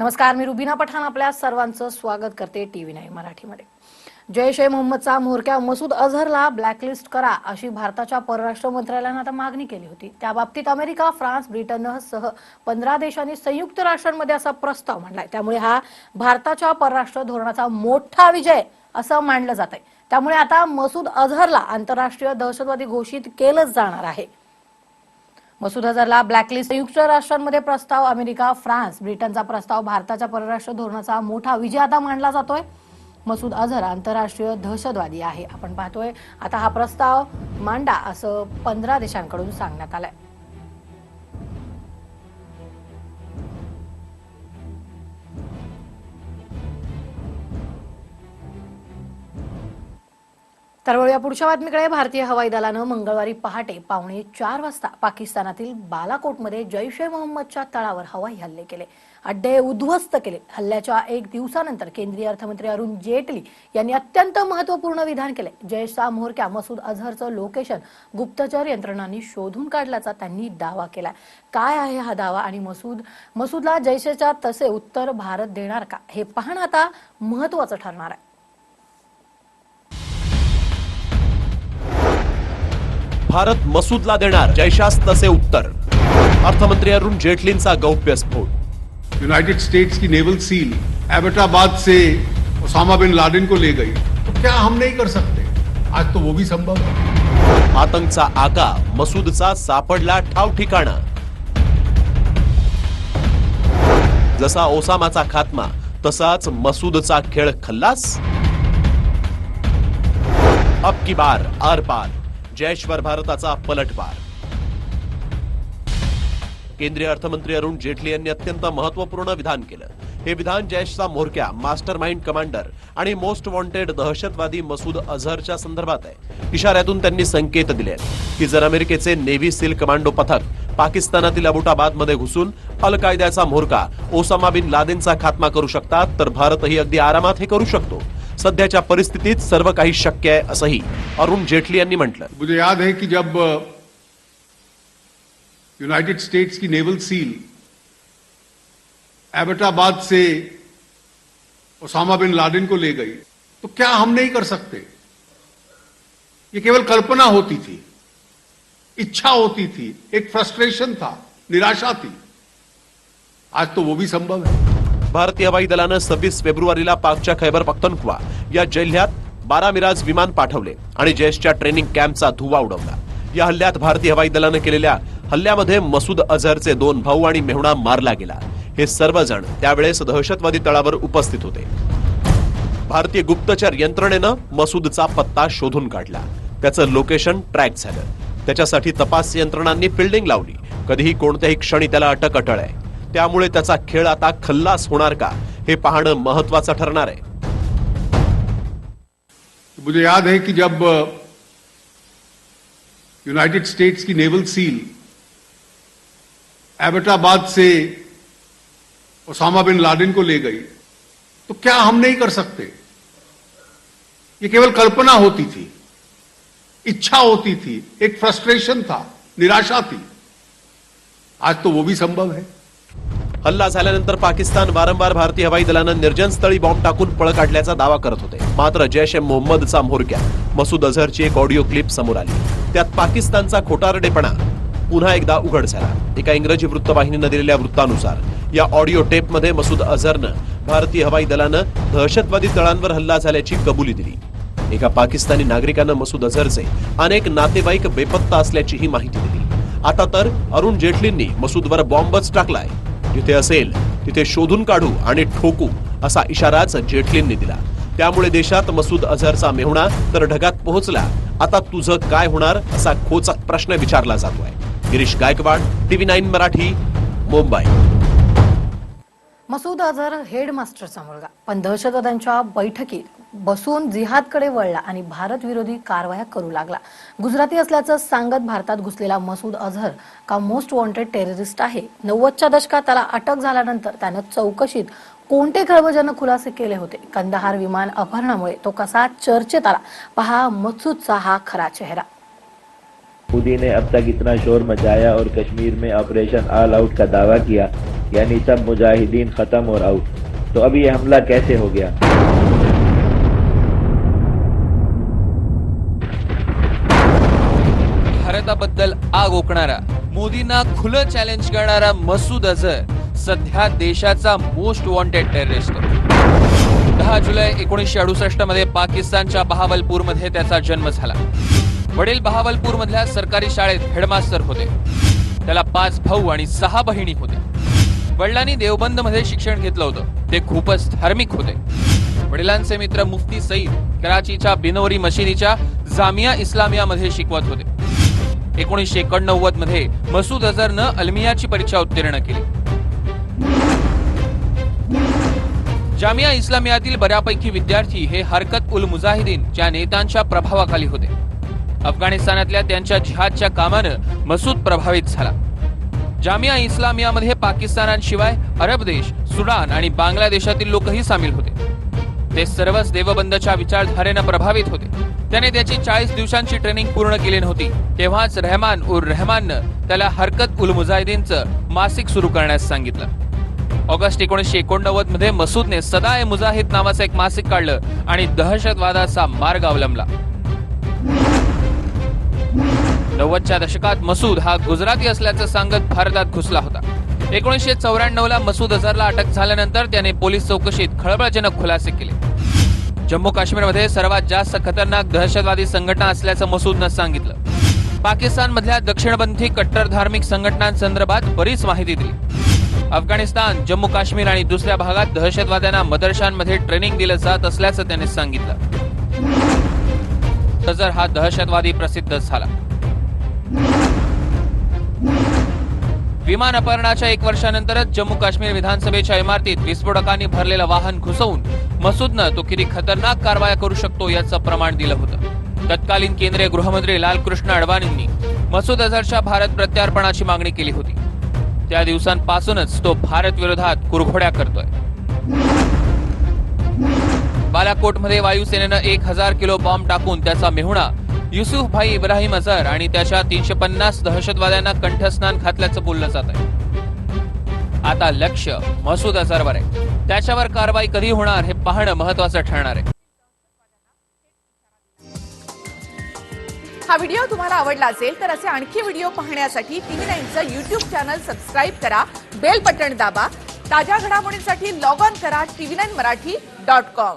नमस्कार मी रुबिना पठाण आपल्या सर्वांचं स्वागत करते टीव्ही नाईन मराठीमध्ये. जैश ए मोहम्मदचा म्होरक्या मसूद अझहरला ब्लॅकलिस्ट करा अशी भारताच्या परराष्ट्र मंत्रालयानं आता मागणी केली होती. त्या बाबतीत अमेरिका फ्रान्स ब्रिटनसह पंधरा देशांनी संयुक्त राष्ट्रांमध्ये असा प्रस्ताव मांडलाय. त्यामुळे हा भारताच्या परराष्ट्र धोरणाचा मोठा विजय असं मानलं जात आहे त्यामुळे आता मसूद अझहरला आंतरराष्ट्रीय दहशतवादी घोषित केलंच जाणार आहे. मसूद अझहरला ब्लॅकलिस्ट संयुक्त राष्ट्रांमध्ये प्रस्ताव अमेरिका फ्रान्स ब्रिटनचा प्रस्ताव भारताच्या परराष्ट्र धोरणाचा मोठा विजय आता मानला जातोय. मसूद अझहर आंतरराष्ट्रीय दहशतवादी आहे. आपण पाहतोय आता हा प्रस्ताव मांडा असं पंधरा देशांकडून सांगण्यात आलंय. तर वळूया पुढच्या बातमीकडे. भारतीय हवाई दलानं मंगळवारी पहाटे पावणे चार वाजता पाकिस्तानातील बालाकोटमध्ये जैश ए मोहम्मदच्या तळावर हवाई हल्ले केले. अड्डे उद्ध्वस्त केले. हल्ल्याच्या एक दिवसानंतर केंद्रीय अर्थमंत्री अरुण जेटली यांनी अत्यंत महत्त्वपूर्ण विधान केले. जैशचा म्होरक्या मसूद अझहरचं लोकेशन गुप्तचर यंत्रणांनी शोधून काढल्याचा त्यांनी दावा केला काय आहे हा दावा आणि मसूद मसूदला जैशच्या तसे उत्तर भारत देणार का? हे पाहणं आता महत्वाचं ठरणार आहे. भारत मसूदला देणार. जैशास तसे उत्तर. अर्थमंत्री अरुण जेटलींचा गौप्यस्फोट यूनाइटेड स्टेट्स की नेवल सील एबटाबाद से ओसामा बिन लादेन को ले गई. तो क्या हम नहीं कर सकते? आज तो वो भी संभव है. आतंकचा आका मसूदचा सापडला ठाव ठिकाणा. जसा ओसामाचा खात्मा तसाच मसूदचा खेळ खल्लास. अब की बार आर पार. जयश्वर भारताचा पलटवार. केंद्रीय अर्थमंत्री अरुण जेटली यांनी अत्यंत महत्त्वपूर्ण विधान केलं. हे विधान जैशचा म्होरक्या मास्टर माइंड कमांडर आणि मोस्ट वॉन्टेड दहशतवादी मसूद अझहरच्या संदर्भात आहे. इशाऱ्यातून त्यांनी संकेत दिले की जर अमेरिकेचे नेव्ही सील कमांडो पथक पाकिस्तानातील अबुटाबादमध्ये घुसून अल कायद्याचा म्होरका ओसामा बिन लादेनचा खात्मा करू शकतात तर भारतही अगदी आरामात हे करू शकतो. सध्याच्या परिस्थितीत सर्व काही शक्य आहे असंही अरुण जेटली यांनी म्हटलं मुझे याद है कि जब यूनाइटेड स्टेट्स की नेवल सील एबटाबाद से ओसामा बिन लादेन को ले गई तो क्या हम नहीं कर सकते? ये केवल कल्पना होती थी, इच्छा होती थी, एक फ्रस्ट्रेशन था, निराशा थी। आज तो वो भी संभव है। भारतीय हवाई दलानं सव्वीस फेब्रुवारीला पाकच्या खैबर पख्तनख्वा या जिल्ह्यात बारा मिराज विमान पाठवले आणि जैशच्या ट्रेनिंग कॅम्पचा धुवा उडवला. या हल्ल्यात भारतीय हवाई दलानं केलेल्या हल्ल्यामध्ये मसूद अझहरचे दोन भाऊ आणि मेहुणा मारला गेला. हे सर्वजण त्यावेळेस दहशतवादी तळावर उपस्थित होते. भारतीय गुप्तचर यंत्रणेनं मसूदचा पत्ता शोधून काढला. त्याचं लोकेशन ट्रॅक झालं. त्याच्यासाठी तपास यंत्रणांनी फिल्डिंग लावली. कधीही कोणत्याही क्षणी त्याला अटक अटळ आहे. त्यामुळे त्याचा खेळ आता खल्लास होणार का? हे पाहणं महत्वाचं ठरणार आहे. मुझे याद है कि जब यूनाइटेड स्टेट्स की नेवल सील एबटाबाद से ओसामा बिन लादेन को ले गई तो क्या हम नहीं कर सकते? ये केवल कल्पना होती थी इच्छा होती थी एक फ्रस्ट्रेशन था निराशा थी। आज तो वो भी संभव है। हल्ला झाल्यानंतर पाकिस्तान वारंवार भारतीय हवाई दलानं निर्जन स्थळी बॉम्ब टाकून पळ काढल्याचा दावा करत होते. मात्र जैश ए मोहम्मदचा म्होरक्या मसूद अझहरची एक ऑडिओ क्लिप समोर आली. त्यात पाकिस्तानचा खोटारडेपणा पुन्हा एकदा उघड झाला. एका इंग्रजी वृत्तवाहिनीनं दिलेल्या वृत्तानुसार या ऑडिओ टेपमध्ये मसूद अझहरनं भारतीय हवाई दलानं दहशतवादी तळांवर हल्ला झाल्याची कबुली दिली. एका पाकिस्तानी नागरिकानं मसूद अझहरचे अनेक नातेवाईक बेपत्ता असल्याचीही माहिती दिली. आता तर अरुण जेटलींनी मसूदवर बॉम्बच टाकलाय. जिथे असेल तिथे शोधून काढू आणि ठोकू असा इशाराच जेटलींनी दिला. त्यामुळे देशात मसूद अझहरचा मेहुणा तर ढगात पोहोचला. आता तुझं काय होणार असा खोचक प्रश्न विचारला जातोय. Girish Gaikwad TV nine Marathi Mumbai. Masood Azhar हेडमास्टरचा मुलगा. पण दहशतवाद्यांच्या बैठकीत बसून जिहादकडे वळला आणि भारत विरोधी कारवाया करू लागला. गुजराती असल्याचं सांगत भारतात घुसलेला मसूद अझहर का मोस्ट वॉन्टेड टेररिस्ट आहे. नव्वदच्या दशकात त्याला अटक झाल्यानंतर त्यानं चौकशीत कोणते खळबळजनक खुलासे केले होते? कंदहार विमान अपहरणामुळे तो कसा चर्चेत आला? पहा मसूदचा हा खरा चेहरा. मोदी ने अब तक इतना शोर मचाया और कश्मीर में ऑपरेशन ऑल आउट का दावा किया यानी सब मुजाहिदीन खत्म और आउट तो अब ये हमला कैसे हो गया? भारताबद्दल आग ओकणारा मोदींना खुलं चॅलेंज करणारा मसूद अझर सध्या देशाचा मोस्ट वॉन्टेड टेररिस्ट दहा जुलै एकोणीसशे अडुसष्टमध्ये पाकिस्तानच्या बहावलपूरमध्ये त्याचा जन्म झाला. वडील बहावलपूर मधल्या सरकारी शाळेत हेडमास्टर होते. त्याला पाच भाऊ आणि सहा बहिणी होत्या वडिलांनी देवबंदमध्ये शिक्षण घेतलं होतं. ते खूपच धार्मिक होते. वडिलांचे मित्र मुफ्ती सईद कराचीच्या बिनोरी मशिदीच्या जामिया इस्लामिया मध्ये शिकवत होते. एकोणीसशे एकोणनव्वदमध्ये मसूद अझरनं अल्मियाची परीक्षा उत्तीर्ण केली. जामिया इस्लामियातील बऱ्यापैकी विद्यार्थी हे हरकत उल मुजाहिदीनच्या नेत्यांच्या प्रभावाखाली होते. अफगाणिस्तानातल्या त्यांच्या जिहादच्या कामानं मसूद प्रभावित झाला. जामिया इस्लामियामध्ये पाकिस्तानाशिवाय अरब देश सुडान आणि बांगलादेशातील लोकही सामील होते. ते सर्वच देवबंदच्या विचारधारेनं प्रभावित होते. त्याने त्याची चाळीस दिवसांची ट्रेनिंग पूर्ण केली नव्हती. तेव्हाच रहमान उर रहमाननं त्याला हरकत उल मुजाहिदीनचं मासिक सुरू करण्यास सांगितलं. ऑगस्ट एकोणीसशे एकोणनव्वदमध्ये मसूदने सदाय मुजाहिद नावाचं एक मासिक काढलं आणि दहशतवादाचा मार्ग अवलंबला. नव्वदच्या दशकात मसूद हा गुजराती असल्याचं सांगत भारतात घुसला होता. एकोणीसशे चौऱ्याण्णव ला मसूद अझरला अटक झाल्यानंतर त्याने पोलीस चौकशीत खळबळजनक खुलासे केले. जम्मू काश्मीरमध्ये सर्वात जास्त खतरनाक दहशतवादी संघटना असल्याचं मसूदनं सांगितलं. पाकिस्तानमधल्या दक्षिणपंथी कट्टर धार्मिक संघटनांसंदर्भात बरीच माहिती दिली. अफगाणिस्तान जम्मू काश्मीर आणि दुसऱ्या भागात दहशतवाद्यांना मदरशांमध्ये ट्रेनिंग दिलं जात असल्याचं त्यांनी सांगितलं. तर हा दहशतवादी प्रसिद्ध झाला. विमान अपहरणाच्या एक वर्षानंतरच जम्मू काश्मीर विधानसभेच्या इमारतीत विस्फोटकांनी भरलेलं वाहन घुसवून मसूदनं तो किती खतरनाक कारवाया करू शकतो याचं प्रमाण दिलं होतं. तत्कालीन केंद्रीय गृहमंत्री लालकृष्ण अडवाणींनी मसूद अझरच्या भारत प्रत्यार्पणाची मागणी केली होती. त्या दिवसांपासूनच तो भारत विरोधात कुरघोड्या करतोय. बालाकोटमध्ये वायुसेनेनं एक हजार किलो बॉम्ब टाकून त्याचा मेहुणा युसुफ भाई इब्राहिम अझर आणि त्याच्या तीनशे पन्नास दहशतवाद्यांना कंठस्नान घातल्याचं बोललं जात आहे. आता लक्ष मसूद अझरवर आहे. त्याच्यावर कारवाई कधी होणार हे पाहणं महत्वाचं ठरणार आहे. हा व्हिडिओ तुम्हाला आवडला असेल तर असे आणखी व्हिडिओ पाहण्यासाठी टीव्ही नाईनचं युट्यूब चॅनल सबस्क्राईब करा बेल बटन दाबा ताज्या घडामोडींसाठी लॉग ऑन करा TV nine Marathi dot com.